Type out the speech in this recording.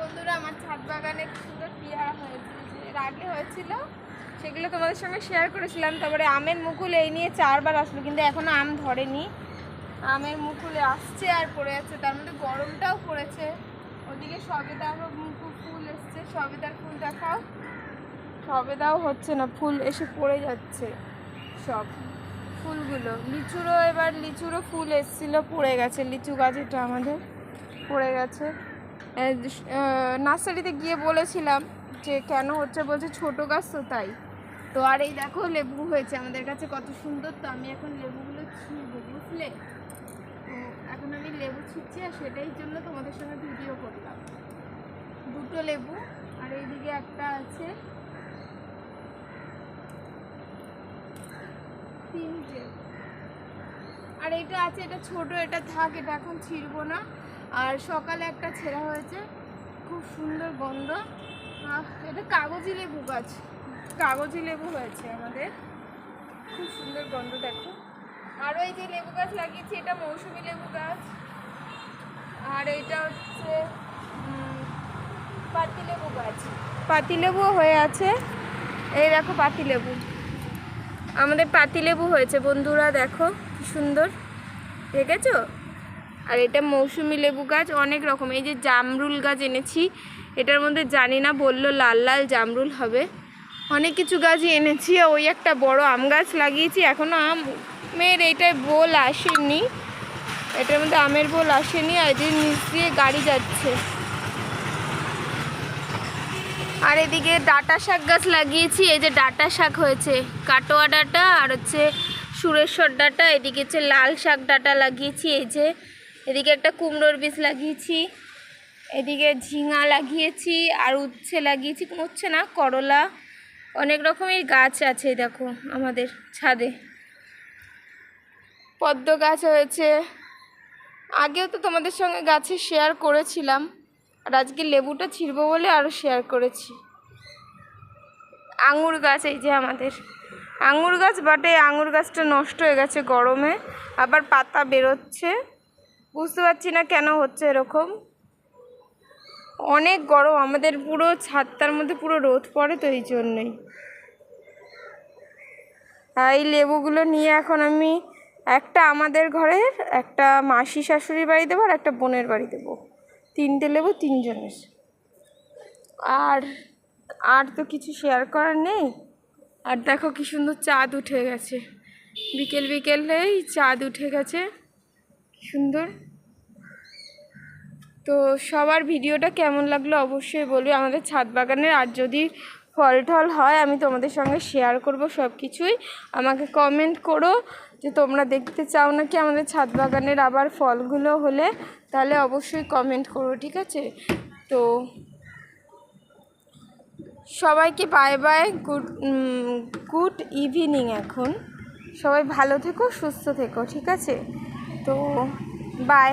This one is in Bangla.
বন্ধুরা, আমার ছাদ বাগানে সুন্দর পেয়ারা হয়েছে। এর আগে হয়েছিল, সেগুলো তোমাদের সঙ্গে শেয়ার করেছিলাম। তারপরে আমের মুকুল এই নিয়ে চারবার আসলো, কিন্তু এখনও আম ধরেনি। আমের মুকুলে আসছে আর পড়ে যাচ্ছে তার মধ্যে গরমটাও পড়েছে। ওদিকে সবেদারও মুকুল ফুল এসছে। সবেদার ফুল দেখাও। সবেদাও হচ্ছে না, ফুল এসে পড়ে যাচ্ছে সব। ফুলগুলো, লিচুরও এবার, লিচুরও ফুল এসেছিল, পড়ে গেছে। লিচু গাছ এটা আমাদের, পড়ে গেছে। নার্সারিতে গিয়ে বলেছিলাম যে কেন হচ্ছে? বলছে ছোটো গাছ তো তাই। তো আর এই দেখো লেবু হয়েছে আমাদের কাছে, কত সুন্দর তো। আমি এখন লেবুগুলো ছিঁড়বো, বুঝলে? তো এখন আমি লেবু ছিঁড়ছি আর সেটাই জন্য তোমাদের সঙ্গে ভিডিও করলাম। দুটো লেবু, আর এইদিকে একটা আছে। তিনটে। আর এটা আছে, এটা ছোট, এটা থাক, এটা এখন ছিঁড়বো না। আর সকালে একটা ছেঁড়া হয়েছে, খুব সুন্দর গন্ধ। এটা কাগজি লেবু গাছ, কাগজি লেবু হয়েছে আমাদের। খুব সুন্দর গন্ধ, দেখো। আরও এই যে লেবু গাছ লাগিয়েছি, এটা মৌসুমি লেবু গাছ। আর এটা হচ্ছে পাতিলেবু গাছ। পাতিলেবুও হয়ে আছে। এই দেখো পাতিলেবু আমাদের পাতিলেবু হয়েছে, বন্ধুরা দেখো। সুন্দর। দেখেছ? আর এটা মৌসুমি লেবু গাছ, অনেক রকম। এই যে জামরুল গাছ এনেছি, এটার মধ্যে জানি না বলল লাল লাল জামরুল হবে। অনেক কিছু গাছই এনেছি ওই একটা বড় আম গাছ লাগিয়েছি এখনও আমের এইটায় বোল আসেনি। এটার মধ্যে আমের বোল আসেনি, আর এদিকে নিচ দিয়ে গাড়ি যাচ্ছে। আর এদিকে ডাটা শাক গাছ লাগিয়েছি, এই যে ডাটা শাক হয়েছে, কাটোয়া ডাটা, আর হচ্ছে সুরেশ্বর ডাটা, এদিকে হচ্ছে লাল শাক ডাটা লাগিয়েছি, এই যে এদিকে একটা কুমড়োর বীজ লাগিয়েছি, এদিকে ঝিঙা লাগিয়েছি, আর উচ্ছে লাগিয়েছি উচ্ছে না, করলা, অনেক রকমের গাছ আছে দেখো আমাদের ছাদে। পদ্ম গাছ হয়েছে। আগেও তো তোমাদের সঙ্গে গাছে শেয়ার করেছিলাম, আর আজকে লেবুটা ছিঁড়বো বলে আরও শেয়ার করেছি। আঙুর গাছ এই যে আমাদের। আঙুর গাছ বাটে, আঙুর গাছটা নষ্ট হয়ে গেছে গরমে, আবার পাতা বেরোচ্ছে। বুঝতে পারছি না কেন হচ্ছে এরকম। অনেক গরম, আমাদের পুরো ছাদটার মধ্যে পুরো রোদ পড়ে তো এই জন্যই। এই লেবুগুলো নিয়ে এখন আমি একটা আমাদের ঘরের, একটা মাসি শাশুড়ির বাড়ি দেবো আর একটা বোনের বাড়ি দেবো। তিনটে লেবু, তিনজনের। আর আর তো কিছু শেয়ার করার নেই। আর দেখো কি সুন্দর চাঁদ উঠে গেছে। বিকেল বিকেলেই চাঁদ উঠে গেছে। সুন্দর। তো সবার ভিডিওটা কেমন লাগল অবশ্যই বলবে আমাদের ছাদ বাগানের। আর যদি ফল টল হয়, আমি তোমাদের সঙ্গে শেয়ার করব সব কিছুই আমাকে কমেন্ট করো যে তোমরা দেখতে চাও নাকি আমাদের ছাদ বাগানের আবার ফলগুলো হলে। তাহলে অবশ্যই কমেন্ট করো, ঠিক আছে? তো সবাইকে bye bye good good evening এখন। সবাই ভালো থেকো, সুস্থ থেকো, ঠিক আছে? তো বাই